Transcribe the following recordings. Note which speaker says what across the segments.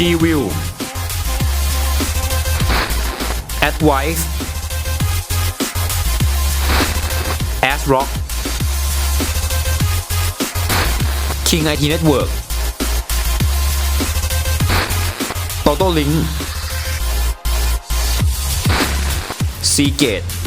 Speaker 1: G-View Advice ASRock King IT Network. Toto Link Seagate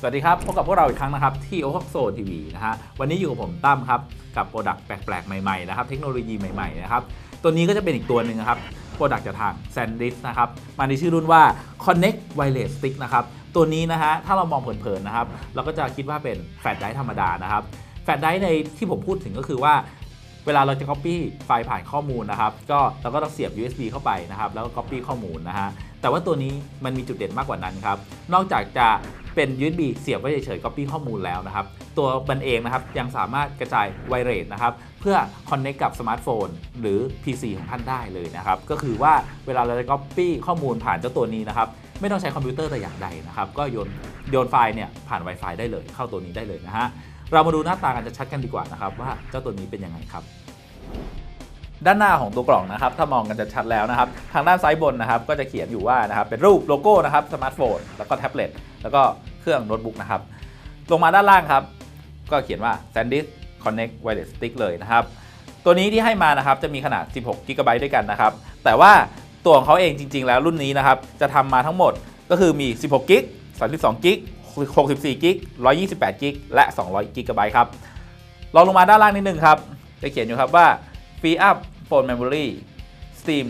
Speaker 2: สวัสดีครับ พบกับพวกเราอีกครั้งนะครับ ที่โอ o โซทีวีนะฮะวันนี้อยู่กับผมตั้มครับ กับโปรดักต์แปลกๆ ใหม่ๆนะครับเทคโนโลยีใหม่ๆนะครับตัวนี้ก็จะเป็นอีกตัวหนึ่งนะครับโปรดักต์จากทาง SanDisk นะครับมาในชื่อรุ่นว่า Connect Wireless Stick นะครับตัวนี้นะฮะถ้าเรามองเผินๆนะครับเราก็จะคิดว่าเป็นแฟลชไดร์ธรรมดานะครับแฟลชไดร์ในที่ผมพูดถึงก็คือว่าเวลาเราจะ Copy ไฟล์ผ่านข้อมูลนะครับ ก็เราก็ต้องเสียบ USB เข้าไปนะครับ แล้วก็ Copy ข้อมูลนะฮะ แต่ว่าตัวนี้มันมีจุดเด่นมากกว่านั้นครับ นอกจากจะ เป็น USB เสียบไว้เฉยๆ Copy ข้อมูลแล้วนะครับ ตัวมันเองนะครับยังสามารถกระจายไวเรสนะครับ เพื่อ Connect กับสมาร์ทโฟนหรือ PC ของท่านได้เลยนะครับ ก็คือว่าเวลาเราจะ Copy ข้อมูลผ่านเจ้าตัวนี้นะครับ ไม่ต้องใช้คอมพิวเตอร์แต่อย่างใดนะครับ ก็โยนโยนไฟล์เนี่ยผ่าน Wi-Fi ได้เลยเข้าตัวนี้ได้เลยนะฮะเรามาดูหน้าตากันจะชัดกันดีกว่านะครับว่าเจ้าตัวนี้เป็นยังไงครับ ด้านหน้าของตัวกล่องนะครับ ถ้ามองกันจะชัดแล้วนะครับ ทางด้านซ้ายบนนะครับ ก็จะเขียนอยู่ว่านะครับ เป็นรูปโลโก้นะครับ สมาร์ทโฟน แล้วก็แท็บเล็ต แล้วก็เครื่องโน้ตบุ๊กนะครับ ลงมาด้านล่างครับ ก็เขียนว่า SanDisk Connect Wireless Stick เลยนะครับ ตัวนี้ที่ให้มานะครับ จะมีขนาด 16 g b ด้วยกันนะครับ แต่ว่าตัวของเขาเองจริง ๆ แล้วรุ่นนี้นะครับ จะทำมาทั้งหมด ก็คือมี 16 g b 32 g b 64 g b 128 g b และ 200 g b ครับ ลองลงมาด้านล่างนิดนึงครับ จะเขียนอยู่ครับว่า Free up phone memory Steam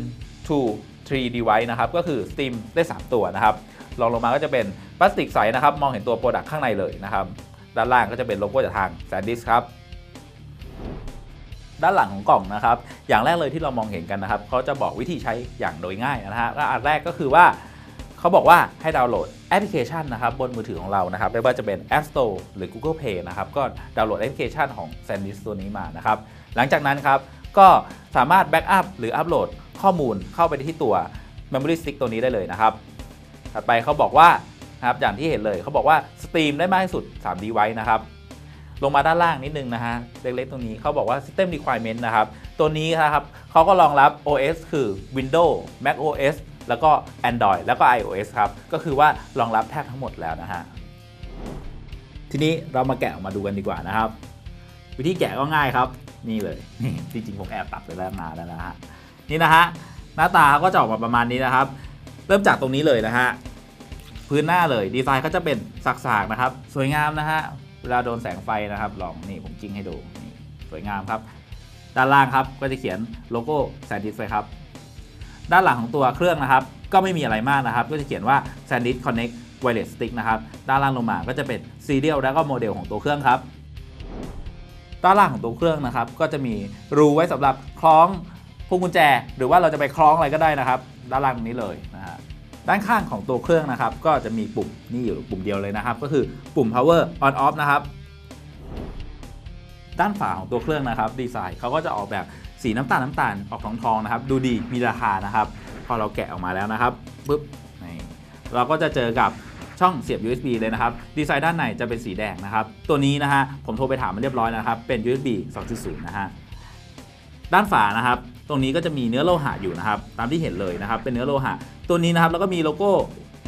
Speaker 2: 2 3 device นะครับก็คือ Steam ได้ 3 ตัวนะครับลองลงมาก็จะเป็นพลาสติกใสนะครับ มองเห็นตัวโปรดักต์ข้างในเลยนะครับ ด้านล่างก็จะเป็นโลโก้จากทาง s a n d i s ครับ ด้านหลังของกล่องนะครับ อย่างแรกเลยที่เรามองเห็นกันนะครับเขาจะบอกวิธีใช้อย่างโดยง่ายนะฮะและอันแรกก็คือว่าเขาบอกว่าให้ดาวน์โหลดแอปพลิเคชันนะครับบนมือถือของเรานะครับไม่ว่าจะเป็น App Store หรือ Google Play นะครับก็ดาวน์โหลดแอปพลิเคชันของ SanDisk ตัวนี้มานะครับ หลังจากนั้นครับ ก็สามารถแบ็กอัพหรืออัปโหลดข้อมูลเข้าไปที่ตัว Memory Stick ตัวนี้ได้เลยนะครับ ถัดไปเขาบอกว่านะครับอย่างที่เห็นเลยเขาบอกว่าสตรีมได้มากที่สุด3 device นะครับลงมาด้านล่างนิดนึงนะฮะเล็กๆตรงนี้เขาบอกว่า System Requirement นะครับ ตัวนี้นะครับเขาก็รองรับ OS คือ Windows Mac OS แล้วก็ Android แล้วก็ iOS ครับ ก็คือว่ารองรับแทบทั้งหมดแล้วนะฮะทีนี้เรามาแกะออกมาดูกันดีกว่านะครับ วิธีแกะก็ง่ายครับ นี่เลยจริงๆผมแอบตัดไปแล้วนานแล้วนะฮะนี่นะฮะหน้าตาก็จะออกมาประมาณนี้นะครับ เริ่มจากตรงนี้เลยนะฮะพื้นหน้าเลยดีไซน์ก็จะเป็นสักๆนะครับ สวยงามนะฮะเวลาโดนแสงไฟนะครับ ลองนี่ผมจิ้งให้ดูนี่สวยงามครับ ด้านล่างครับก็จะเขียนโลโก้แซนดิสไว้ครับ ด้านหลังของตัวเครื่องนะครับ ก็ไม่มีอะไรมากนะครับ ก็จะเขียนว่า SanDisk Connect Wireless Stick นะครับ ด้านล่างลงมาก็จะเป็น Serial แล้วก็โมเดลของตัวเครื่องครับ ด้านล่างของตัวเครื่องนะครับ ก็จะมีรูไว้สำหรับคล้องพวงกุญแจ หรือว่าเราจะไปคล้องอะไรก็ได้นะครับ ด้านล่างนี้เลยนะฮะด้านข้างของตัวเครื่องนะครับ ก็จะมีปุ่มนี่อยู่ปุ่มเดียวเลยนะครับ ก็คือปุ่ม power on off นะครับ ด้านฝาของตัวเครื่องนะครับดีไซน์เขาก็จะออกแบบสีน้ำตาลน้ำตาลออกทองทองนะครับ ดูดีมีราคานะครับ พอเราแกะออกมาแล้วนะครับปุ๊บนี่เราก็จะเจอกับ ช่องเสียบ USB เลยนะครับ ดีไซน์ด้านในจะเป็นสีแดงนะครับ ตัวนี้นะฮะผมโทรไปถามมาเรียบร้อยแล้วนะครับ เป็น USB 2.0 นะฮะ ด้านฝานะครับ ตรงนี้ก็จะมีเนื้อโลหะอยู่นะครับ ตามที่เห็นเลยนะครับ เป็นเนื้อโลหะ ตัวนี้นะครับ แล้วก็มีโลโก้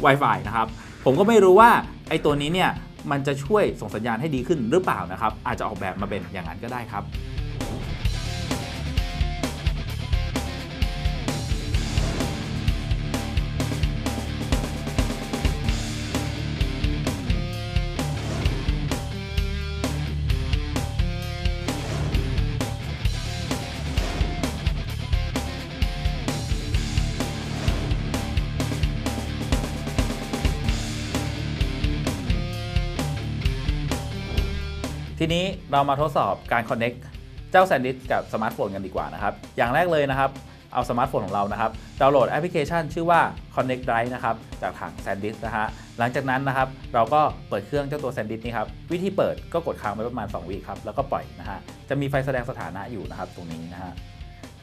Speaker 2: Wi-Fi นะครับ ผมก็ไม่รู้ว่าไอ้ตัวนี้เนี่ย มันจะช่วยส่งสัญญาณให้ดีขึ้นหรือเปล่านะครับ อาจจะออกแบบมาเป็นอย่างนั้นก็ได้ครับ นี้เรามาทดสอบการ Connect เจ้า SanDisk กับสมาร์ทโฟนกันดีกว่านะครับ อย่างแรกเลยนะครับ เอาสมาร์ทโฟนของเรานะครับ ดาวน์โหลดแอปพลิเคชันชื่อว่า Connect Drive นะครับ จากทาง SanDisk นะฮะ หลังจากนั้นนะครับ เราก็เปิดเครื่องเจ้าตัว SanDisk นี่ครับ วิธีเปิดก็กดค้างไว้ประมาณ 2วิครับ แล้วก็ปล่อยนะฮะ จะมีไฟแสดงสถานะอยู่นะครับ ตรงนี้นะฮะ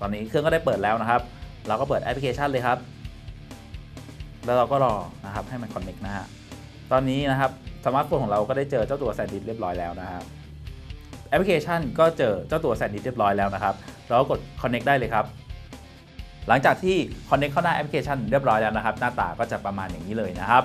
Speaker 2: ตอนนี้เครื่องก็ได้เปิดแล้วนะครับ เราก็เปิดแอปพลิเคชันเลยครับ แล้วเราก็รอนะครับให้มัน Connect นะฮะ ตอนนี้นะครับสมาร์ทโฟนของเราก็ได้เจอเจ้าตัวแซนดิสเรียบร้อยแล้วนะครับ แอปพลิเคชันก็เจอเจ้าตัวแซนดิสเรียบร้อยแล้วนะครับเราก็กด connect ได้เลยครับ หลังจากที่ connect เข้าหน้าแอปพลิเคชันเรียบร้อยแล้วนะครับ หน้าตาก็จะประมาณอย่างนี้เลยนะครับ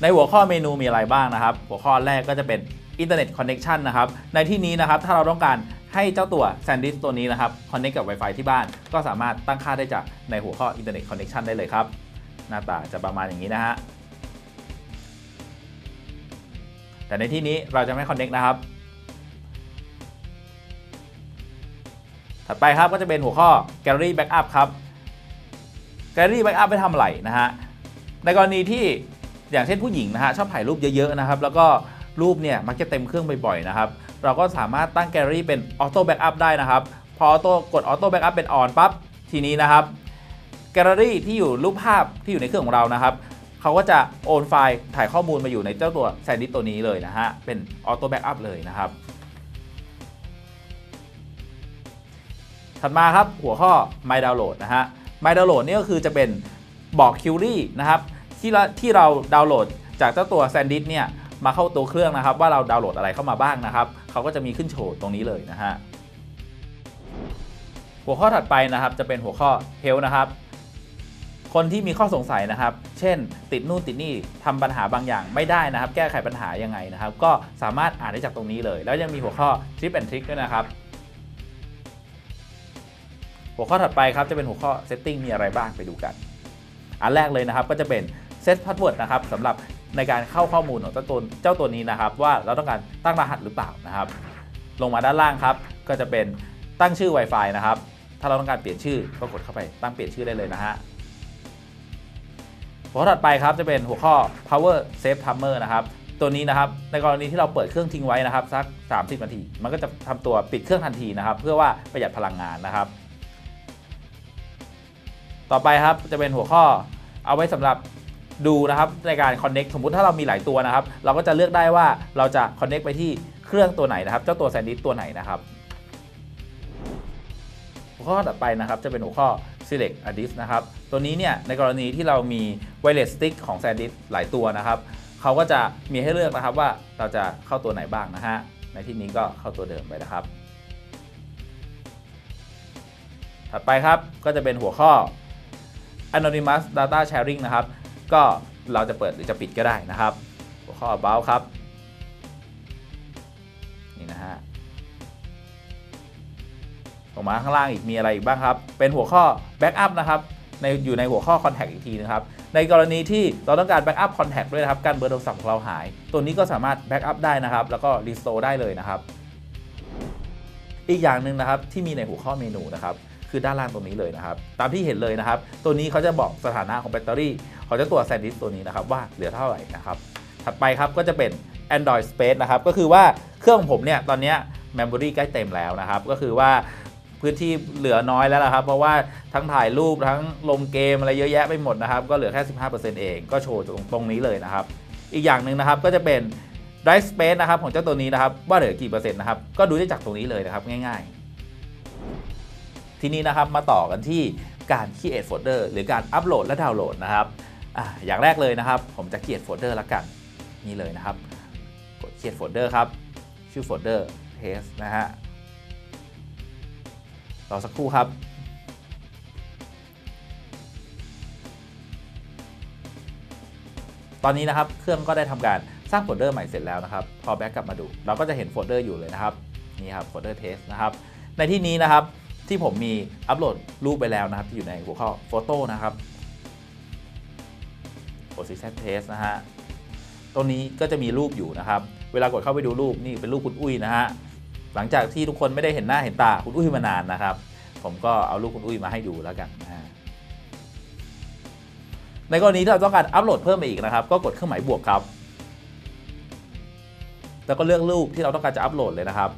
Speaker 2: ในหัวข้อเมนูมีอะไรบ้างนะครับ หัวข้อแรกก็จะเป็น Internet Connection นนะครับ ในที่นี้นะครับ ถ้าเราต้องการให้เจ้าตัว SanDisk ตัวนี้นะครับ connect กับ Wi-Fi ที่บ้าน ก็สามารถตั้งค่าได้จากในหัวข้อ Internet Connection ได้เลยครับ หน้าตาจะประมาณอย่างนี้นะฮะแต่ในที่นี้เราจะไม่ connect นะครับ ถัดไปครับก็จะเป็นหัวข้อ Gallery Backup ครับ Gallery Backup ไปทำอะไรนะฮะ ในกรณีที่อย่างเช่นผู้หญิงนะฮะชอบถ่ายรูปเยอะๆนะครับ แล้วก็รูปเนี่ยมักจะเต็มเครื่องบ่อยๆนะครับ เราก็สามารถตั้งแกลเลอรี่เป็นออโต้แบ็กอัพได้นะครับ พอออโต้กดออโต้แบ็กอัพเป็นออนปั๊บทีนี้นะครับ แกลเลอรี่ที่อยู่รูปภาพที่อยู่ในเครื่องของเรานะครับเขาก็จะโอนไฟล์ถ่ายข้อมูลมาอยู่ในเจ้าตัวแซนดิสตัวนี้เลยนะฮะเป็นออโต้แบ็กอัพเลยนะครับ ถัดมาครับหัวข้อ My Download นะฮะ My Download นี่ก็คือจะเป็นบอกคิวรี่นะครับที่เราที่เราดาวน์โหลดจากเจ้าตัว SanDisk เนี่ยมาเข้าตัวเครื่องนะครับ ว่าเราดาวน์โหลดอะไรเข้ามาบ้างนะครับเขาก็จะมีขึ้นโชว์ตรงนี้เลยนะฮะหัวข้อถัดไปนะครับจะเป็นหัวข้อ Help นะครับคนที่มีข้อสงสัยนะครับ เช่น ติดนู่นติดนี่ทำปัญหาบางอย่างไม่ได้นะครับ แก้ไขปัญหายังไงนะครับ ก็สามารถอ่านได้จากตรงนี้เลย แล้วยังมีหัวข้อ Tip and Trick ด้วยนะครับ หัวข้อถัดไปครับจะเป็นหัวข้อ Setting มีอะไรบ้างไปดูกัน อันแรกเลยนะครับก็จะเป็น Set Password นะครับสำหรับในการเข้าข้อมูลของเจ้าตัวเจ้าตัวนี้นะครับ ว่าเราต้องการตั้งรหัสหรือเปล่านะครับ ลงมาด้านล่างครับ ก็จะเป็นตั้งชื่อ Wi-Fi นะครับ ถ้าเราต้องการเปลี่ยนชื่อก็กดเข้าไปตั้งเปลี่ยนชื่อได้เลยนะฮะหัวข้อถัดไปครับจะเป็นหัวข้อ Power Save Timer นะครับตัวนี้นะครับในกรณีที่เราเปิดเครื่องทิ้งไว้นะครับสัก 30 นาที มันก็จะทำตัวปิดเครื่องทันทีนะครับ เพื่อว่าประหยัดพลังงานนะครับ ต่อไปครับจะเป็นหัวข้อเอาไว้สำหรับดูนะครับในการ Connect สมมุติถ้าเรามีหลายตัวนะครับ เราก็จะเลือกได้ว่าเราจะ Connect ไปที่เครื่องตัวไหนนะครับ เจ้าตัวแซนดิสตัวไหนนะครับ หัวข้อต่อไปนะครับ จะเป็นหัวข้อ select a disk นะครับ ตัวนี้เนี่ยในกรณีที่เรามี wireless stick ของ SanDisk หลายตัวนะครับเขาก็จะมีให้เลือกนะครับว่าเราจะเข้าตัวไหนบ้างนะฮะในที่นี้ก็เข้าตัวเดิมไปนะครับ ถัดไปครับก็จะเป็นหัวข้อ anonymous data sharing นะครับ ก็เราจะเปิดหรือจะปิดก็ได้นะครับหัวข้อ about ครับ นี่นะฮะลงมาข้างล่างอีกมีอะไรอีกบ้างครับ เป็นหัวข้อ backup นะครับในอยู่ในหัวข้อ contact อีกทีนะครับ ในกรณีที่เราต้องการ backup contact ด้วยนะครับ การเบอร์โทรศัพท์ของเราหาย ตัวนี้ก็สามารถ backup ได้นะครับ แล้วก็ restore ได้เลยนะครับ อีกอย่างหนึ่งนะครับที่มีในหัวข้อเมนูนะครับ คือด้านล่างตรงนี้เลยนะครับ ตามที่เห็นเลยนะครับ ตัวนี้เขาจะบอกสถานะของแบตเตอรี่เของเจ้าตัวแซนดิสตัวนี้นะครับว่าเหลือเท่าไหร่นะครับถัดไปครับก็จะเป็น Android Space นะครับก็คือว่าเครื่องของผมเนี่ยตอนนี้ Memory ใกล้เต็มแล้วนะครับ ก็คือว่าพื้นที่เหลือน้อยแล้วละครับ เพราะว่าทั้งถ่ายรูปทั้งลงเกมอะไรเยอะแยะไปหมดนะครับ ก็เหลือแค่ 15%เองก็โชว์ตรงตรงนี้เลยนะครับ อีกอย่างหนึ่งนะครับก็จะเป็น Drive Space นะครับของเจ้าตัวนี้นะครับว่าเหลือกี่เปอร์เซ็นต์นะครับก็ดูได้จากตรงนี้เลยนะครับง่ายๆ ทีนี้นะครับมาต่อกันที่การ create folder หรือการอัปโหลดและดาวน์โหลดนะครับออย่างแรกเลยนะครับ ผมจะ create folder ละกันนี่เลยนะครับ กด create folder ครับ ชื่อโฟลเดอร์ test นะฮะรอสักครู่ครับตอนนี้นะครับเครื่องก็ได้ทำการสร้างโฟลเดอร์ใหม่เสร็จแล้วนะครับ พอแบ็กกลับมาดู เราก็จะเห็นโฟลเดอร์อยู่เลยนะครับ นี่ครับโฟลเดอร์เทสนะครับ ในที่นี้นะครับ ที่ผมมีอัปโหลดรูปไปแล้วนะครับ ที่อยู่ในหัวข้อโฟโต้นะครับ position test นะฮะตรงนี้ก็จะมีรูปอยู่นะครับ เวลากดเข้าไปดูรูปนี่เป็นรูปคุณอุ้ยนะฮะหลังจากที่ทุกคนไม่ได้เห็นหน้าเห็นตาคุณอุ้ยมานานนะครับ ผมก็เอารูปคุณอุ้ยมาให้ดูแล้วกันนะฮะในกรณีที่เราต้องการอัปโหลดเพิ่มไปอีกนะครับ ก็กดเครื่องหมายบวกครับ แล้วก็เลือกรูปที่เราต้องการจะอัปโหลดเลยนะครับ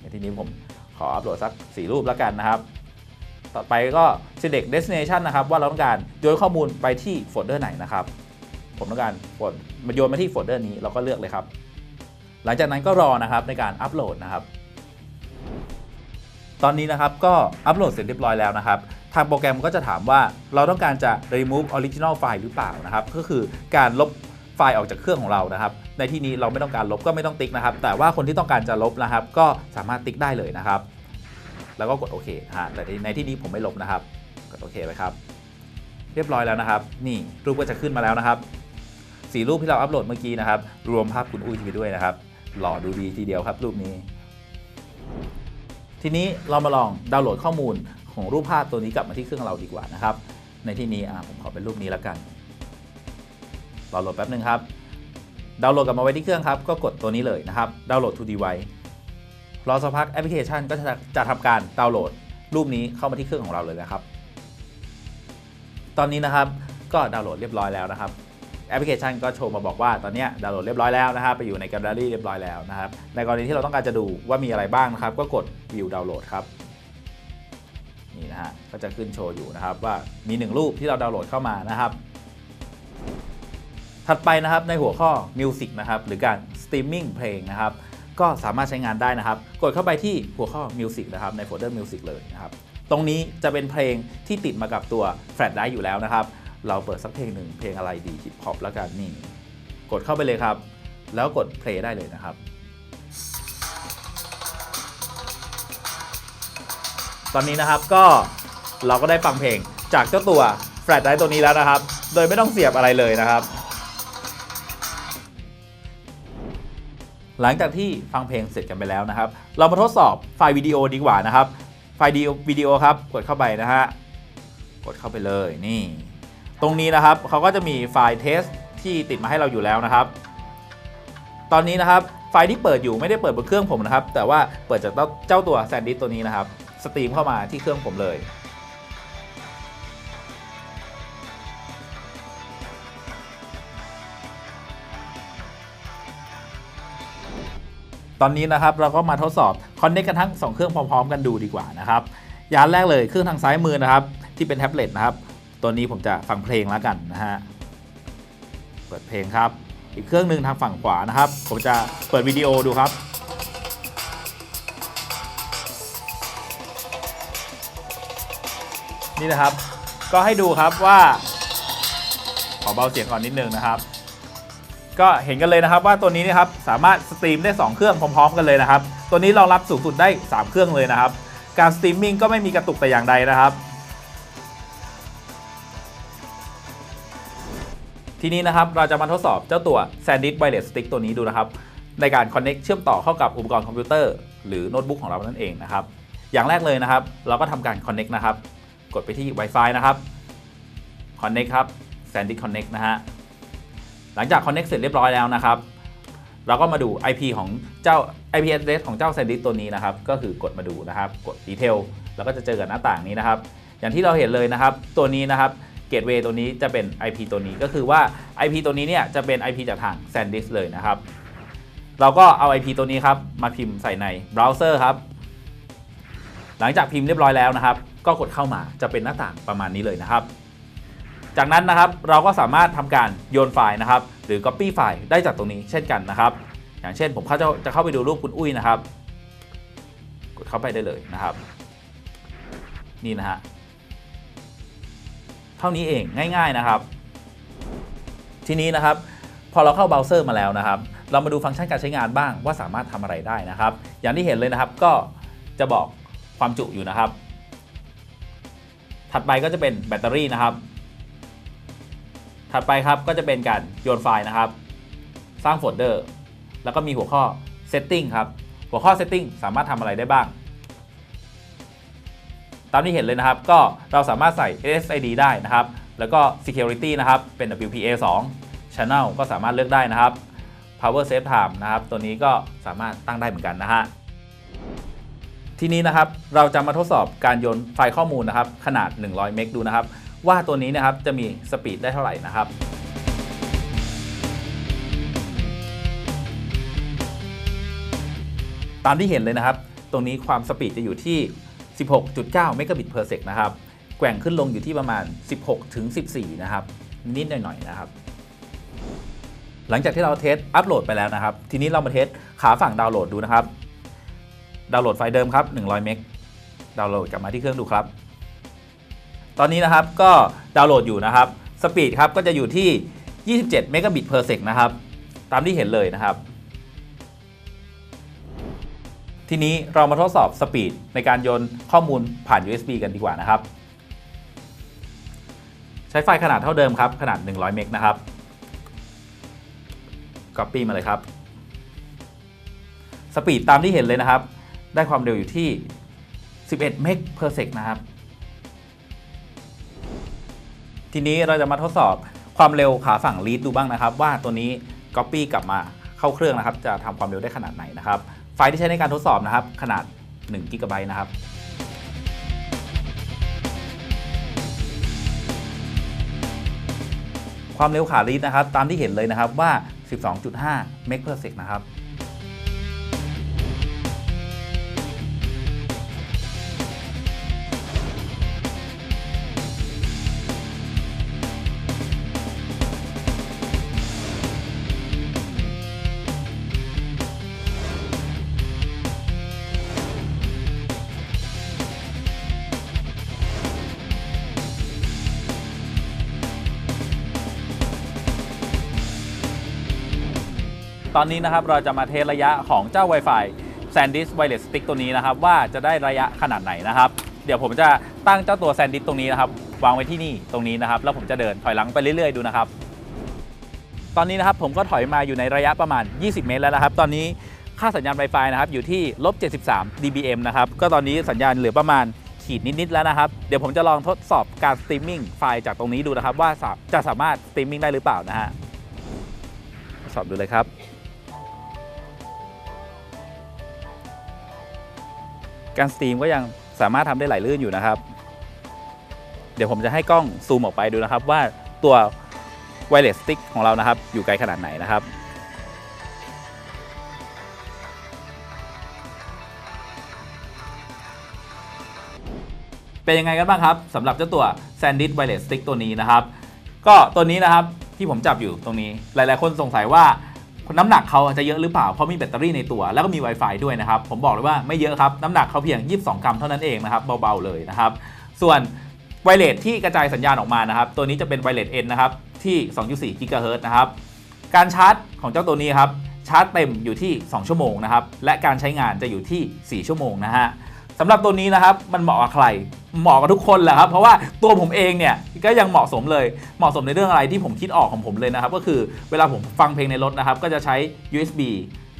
Speaker 2: ในที่นี้ผม ขออัปโหลดสัก 4 รูปแล้วกันนะครับ ต่อไปก็ select destination นะครับ ว่าเราต้องการโยนข้อมูลไปที่โฟลเดอร์ไหนนะครับ ผมต้องการโฟลมาโยนมาที่โฟลเดอร์นี้เราก็เลือกเลยครับ หลังจากนั้นก็รอนะครับในการอัปโหลดนะครับ ตอนนี้นะครับก็อัปโหลดเสร็จเรียบร้อยแล้วนะครับทางโปรแกรมก็จะถามว่าเราต้องการจะ remove original file หรือเปล่านะครับ ก็คือการลบไฟไฟล์ออกจากเครื่องของเรานะครับ ในที่นี้เราไม่ต้องการลบก็ไม่ต้องติ๊กนะครับ แต่ว่าคนที่ต้องการจะลบนะครับ ก็สามารถติ๊กได้เลยนะครับ แล้วก็กดโอเคฮะแต่ในที่นี้ผมไม่ลบนะครับ กดโอเคไปครับ เรียบร้อยแล้วนะครับ นี่รูปก็จะขึ้นมาแล้วนะครับสีรูปที่เราอัปโหลดเมื่อกี้นะครับ รวมภาพคุณอุ้ยไปด้วยนะครับ หล่อดูดีทีเดียวครับรูปนี้ ทีนี้เรามาลองดาวน์โหลดข้อมูลของรูปภาพตัวนี้กลับมาที่เครื่องเราดีกว่านะครับ ในที่นี้ผมขอเป็นรูปนี้แล้วกันรอโหลดแป๊บนึงครับ ดาวน์โหลดกลับมาไว้ที่เครื่องครับ ก็กดตัวนี้เลยนะครับ ดาวน์โหลด to device รอสักพักแอปพลิเคชันก็จะจะทำการดาวน์โหลด รูปนี้เข้ามาที่เครื่องของเราเลยนะครับ ตอนนี้นะครับก็ดาวน์โหลดเรียบร้อยแล้วนะครับแอปพลิเคชันก็โชว์มาบอกว่าตอนนี้ดาวน์โหลดเรียบร้อยแล้วนะครับไปอยู่ในแกลเลอรี่เรียบร้อยแล้วนะครับ ในกรณีที่เราต้องการจะดูว่ามีอะไรบ้างนะครับ ก็กด view download ครับนี่นะฮะก็จะขึ้นโชว์อยู่นะครับว่ามี 1 รูปที่เราดาวน์โหลดเข้ามานะครับ ถัดไปนะครับในหัวข้อ Music นะครับหรือการ Streaming เพลงนะครับก็สามารถใช้งานได้นะครับ กดเข้าไปที่หัวข้อ Music นะครับในโฟลเดอร์ Music เลยนะครับ ตรงนี้จะเป็นเพลงที่ติดมากับตัว Flash Drive อยู่แล้วนะครับ เราเปิดสักเพลงหนึ่งเพลงอะไรดีฮิปฮอปแล้วกันนี่ กดเข้าไปเลยครับ แล้วกด play ได้เลยนะครับ ตอนนี้นะครับก็เราก็ได้ฟังเพลงจากเจ้าตัวแฟลชไดร์ตัวนี้แล้วนะครับ โดยไม่ต้องเสียบอะไรเลยนะครับ หลังจากที่ฟังเพลงเสร็จกันไปแล้วนะครับ เรามาทดสอบไฟล์วิดีโอดีกว่านะครับ ไฟล์วิดีโอครับ กดเข้าไปนะฮะ กดเข้าไปเลยนี่ ตรงนี้นะครับเขาก็จะมีไฟล์เทสที่ติดมาให้เราอยู่แล้วนะครับ ตอนนี้นะครับไฟล์ที่เปิดอยู่ไม่ได้เปิดบนเครื่องผมนะครับ แต่ว่าเปิดจากเจ้าตัวแซนดิสตัวนี้นะครับ สตรีมเข้ามาที่เครื่องผมเลย ตอนนี้นะครับเราก็มาทดสอบคอนเนคกันทั้ง 2 เครื่องพร้อมๆ กันดูดีกว่านะครับอย่างแรกเลยเครื่องทางซ้ายมือนะครับ ที่เป็นแท็บเล็ตนะครับ ตัวนี้ผมจะฟังเพลงแล้วกันนะฮะเปิดเพลงครับ อีกเครื่องหนึ่งทางฝั่งขวานะครับ ผมจะเปิดวิดีโอดูครับนี่นะครับ ก็ให้ดูครับว่า ขอเบาเสียงก่อนนิดนึงนะครับ ก็เห็นกันเลยนะครับว่าตัวนี้นะครับสามารถสตรีมได้ 2 เครื่องพร้อมๆ กันเลยนะครับ ตัวนี้รองรับสูงสุดได้ 3 เครื่องเลยนะครับ การสตรีมมิ่งก็ไม่มีกระตุกแต่อย่างใดนะครับทีนี้นะครับเราจะมาทดสอบเจ้าตัว SanDisk Wireless Stick ตัวนี้ดูนะครับ ในการ Connect เชื่อมต่อเข้ากับอุปกรณ์คอมพิวเตอร์หรือโน้ตบุ๊กของเรานั่นเองนะครับ อย่างแรกเลยนะครับ เราก็ทำการ Connect นะครับ กดไปที่ Wi-Fi นะครับ Connect ครับ SanDisk Connect นะฮะ ลังจาก Connect เสร็จเรียบร้อยแล้วนะครับ เราก็มาดู IP ของเจ้า IP address ของเจ้า SanDisk ตัวนี้นะครับ ก็คือกดมาดูนะครับ กด Detail แล้วก็จะเจอกับหน้าต่างนี้นะครับ อย่างที่เราเห็นเลยนะครับ ตัวนี้นะครับเกตเวย์ตัวนี้จะเป็น IP ตัวนี้ก็คือว่า IP ตัวนี้เนี่ยจะเป็น IP จากทาง SanDisk เลยนะครับ เราก็เอา IP ตัวนี้ครับมาพิมพ์ใส่ในเบราว์เซอร์ครับ หลังจากพิมพ์เรียบร้อยแล้วนะครับ ก็กดเข้ามาจะเป็นหน้าต่างประมาณนี้เลยนะครับ จากนั้นนะครับเราก็สามารถทำการโยนไฟล์นะครับหรือ Copy ไฟล์ได้จากตรงนี้เช่นกันนะครับ อย่างเช่นผมเข้าจะจะเข้าไปดูรูปคุณอุ้ยนะครับ กดเข้าไปได้เลยนะครับ นี่นะฮะเท่านี้เองง่าย ๆนะครับ ทีนี้นะครับ พอเราเข้าเบราว์เซอร์มาแล้วนะครับ เรามาดูฟังก์ชันการใช้งานบ้างว่าสามารถทำอะไรได้นะครับ อย่างที่เห็นเลยนะครับก็จะบอกความจุอยู่นะครับ ถัดไปก็จะเป็นแบตเตอรี่นะครับ ถัดไปครับก็จะเป็นการโยนไฟล์นะครับ สร้างโฟลเดอร์ แล้วก็มีหัวข้อ Setting ครับ หัวข้อ Setting สามารถทำอะไรได้บ้าง ตามที่เห็นเลยนะครับ ก็เราสามารถใส่ SSID ได้นะครับ แล้วก็ Security นะครับ เป็น WPA2 Channel ก็สามารถเลือกได้นะครับ Power Save Time นะครับ ตัวนี้ก็สามารถตั้งได้เหมือนกันนะฮะทีนี้นะครับเราจะมาทดสอบการโยนไฟล์ข้อมูลนะครับ ขนาด 100 เมกดูนะครับ ว่าตัวนี้นะครับจะมีสปีดได้เท่าไหร่นะครับตามที่เห็นเลยนะครับ ตรงนี้ความสปีดจะอยู่ที่ 16.9 เมกะบิต per sec นะครับ แกว่งขึ้นลงอยู่ที่ประมาณ 16 ถึง 14 นะครับ นิดหน่อยๆนะครับ หลังจากที่เราเทสอัปโหลดไปแล้วนะครับ ทีนี้เรามาเทสขาฝั่งดาวน์โหลดดูนะครับ ดาวน์โหลดไฟล์เดิมครับ 100 เมก ดาวน์โหลดกลับมาที่เครื่องดูครับ ตอนนี้นะครับก็ดาวน์โหลดอยู่นะครับสปีดครับก็จะอยู่ที่ 27 เมกะบิต per sec นะครับ ตามที่เห็นเลยนะครับ ทีนี้เรามาทดสอบสปีดในการโยนข้อมูลผ่าน USB กันดีกว่านะครับ ใช้ไฟล์ขนาดเท่าเดิมครับ ขนาด 100 เมกนะครับ Copy มาเลยครับ สปีดตามที่เห็นเลยนะครับ ได้ความเร็วอยู่ที่ 11 เมก per sec นะครับ ทีนี้เราจะมาทดสอบความเร็วขาฝั่ง read ดูบ้างนะครับ ว่าตัวนี้ Copy กลับมาเข้าเครื่องนะครับ จะทำความเร็วได้ขนาดไหนนะครับ ไฟล์ที่ใช้ในการทดสอบนะครับ ขนาด1 g b นะครับความเร็วขา read นะครับ ตามที่เห็นเลยนะครับว่า 12.5 เมก per sec นะครับ อนนี้นะครับเราจะมาเทสระยะของเจ้า Wi-Fi SanDisk Wireless Stick ตัวนี้นะครับ ว่าจะได้ระยะขนาดไหนนะครับ เดี๋ยวผมจะตั้งเจ้าตัว SanDisk ตรงนี้นะครับ วางไว้ที่นี่ตรงนี้นะครับ แล้วผมจะเดินถอยหลังไปเรื่อยๆดูนะครับ ตอนนี้นะครับผมก็ถอยมาอยู่ในระยะประมาณ 20 เมตรแล้วนะครับ ตอนนี้ค่าสัญญาณ Wi-Fi นะครับอยู่ที่ลบ73 dBm นะครับก็ตอนนี้สัญญาณเหลือประมาณขีดนิดๆแล้วนะครับ เดี๋ยวผมจะลองทดสอบการสตรีมมิ่งไฟล์จากตรงนี้ดูนะครับ ว่าจะสามารถสตรีมมิ่งได้หรือเปล่านะฮะทดสอบดูเลยครับ การสตรีมก็ยังสามารถทำได้ไหลลื่นอยู่นะครับ เดี๋ยวผมจะให้กล้องซูมออกไปดูนะครับ ว่าตัว Wireless Stick ของเรานะครับ อยู่ไกลขนาดไหนนะครับเป็นยังไงกันบ้างครับสำหรับเจ้าตัว SanDisk Wireless Stick ตัวนี้นะครับ ก็ตัวนี้นะครับที่ผมจับอยู่ตรงนี้หลาย ๆ คนสงสัยว่า น้ำหนักเขาจะเยอะหรือเปล่า เพราะมีแบตเตอรี่ในตัว แล้วก็มี Wi-Fi ด้วยนะครับ ผมบอกเลยว่าไม่เยอะครับ น้ำหนักเขาเพียง 22 กรัมเท่านั้นเองนะครับ เบาๆเลยนะครับ ส่วนไวเลสที่กระจายสัญญาณออกมานะครับ ตัวนี้จะเป็นไวเลสเอ็นนะครับ ที่ 2.4 GHz นะครับ การชาร์จของเจ้าตัวนี้ครับ ชาร์จเต็มอยู่ที่ 2 ชั่วโมงนะครับ และการใช้งานจะอยู่ที่ 4 ชั่วโมงนะฮะ สำหรับตัวนี้นะครับมันเหมาะกับใครเหมาะกับทุกคนแหละครับ เพราะว่าตัวผมเองเนี่ยก็ยังเหมาะสมเลยเหมาะสมในเรื่องอะไรที่ผมคิดออกของผมเลยนะครับ ก็คือเวลาผมฟังเพลงในรถนะครับ ก็จะใช้ USB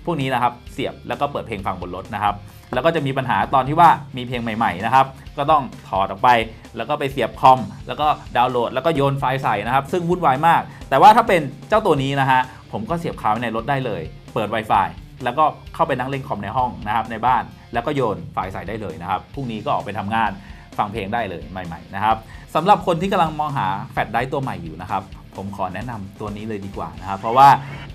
Speaker 2: พวกนี้นะครับเสียบแล้วก็เปิดเพลงฟังบนรถนะครับ แล้วก็จะมีปัญหาตอนที่ว่ามีเพลงใหม่ๆนะครับ ก็ต้องถอดออกไป แล้วก็ไปเสียบคอม แล้วก็ดาวน์โหลด แล้วก็โยนไฟล์ใส่นะครับ ซึ่งวุ่นวายมาก แต่ว่าถ้าเป็นเจ้าตัวนี้นะฮะผมก็เสียบคาไว้ในรถได้เลย เปิด Wi-Fi แล้วก็เข้าไปนั่งเล่นคอมในห้องนะครับในบ้าน แล้วก็โยนไฟล์ใส่ได้เลยนะครับพรุ่งนี้ก็ออกไปทำงานฟังเพลงได้เลยใหม่ๆนะครับสำหรับคนที่กำลังมองหาแฟลชไดร์ตัวใหม่อยู่นะครับผมขอแนะนำตัวนี้เลยดีกว่านะครับ เพราะว่า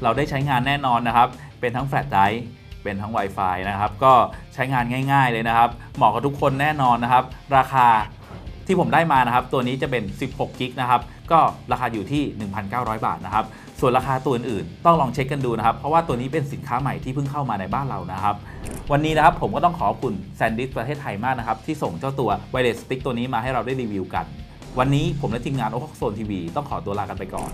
Speaker 2: เราได้ใช้งานแน่นอนนะครับ เป็นทั้งแฟลชไดร์เป็นทั้ง Wi-Fi นะครับ ก็ใช้งานง่ายๆเลยนะครับ เหมาะกับทุกคนแน่นอนนะครับ ราคาที่ผมได้มานะครับ ตัวนี้จะเป็น 16 กิกนะครับ ก็ราคาอยู่ที่ 1,900 บาทนะครับ ส่วนราคาตัวอื่นๆ ต้องลองเช็คกันดูนะครับ เพราะว่าตัวนี้เป็นสินค้าใหม่ที่เพิ่งเข้ามาในบ้านเรานะครับ วันนี้นะครับผมก็ต้องขอบคุณแซนดิสประเทศไทยมากนะครับ ที่ส่งเจ้าตัวไวเลสสติ๊กตัวนี้มาให้เราได้รีวิวกัน วันนี้ผมและทีมงานโอฮอกโซนทีวีต้องขอตัวลากันไปก่อน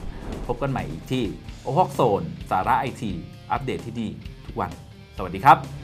Speaker 2: พบกันใหม่อีกที่โอฮอกโซนสาระไอทีอัปเดตที่นี่ทุกวัน สวัสดีครับ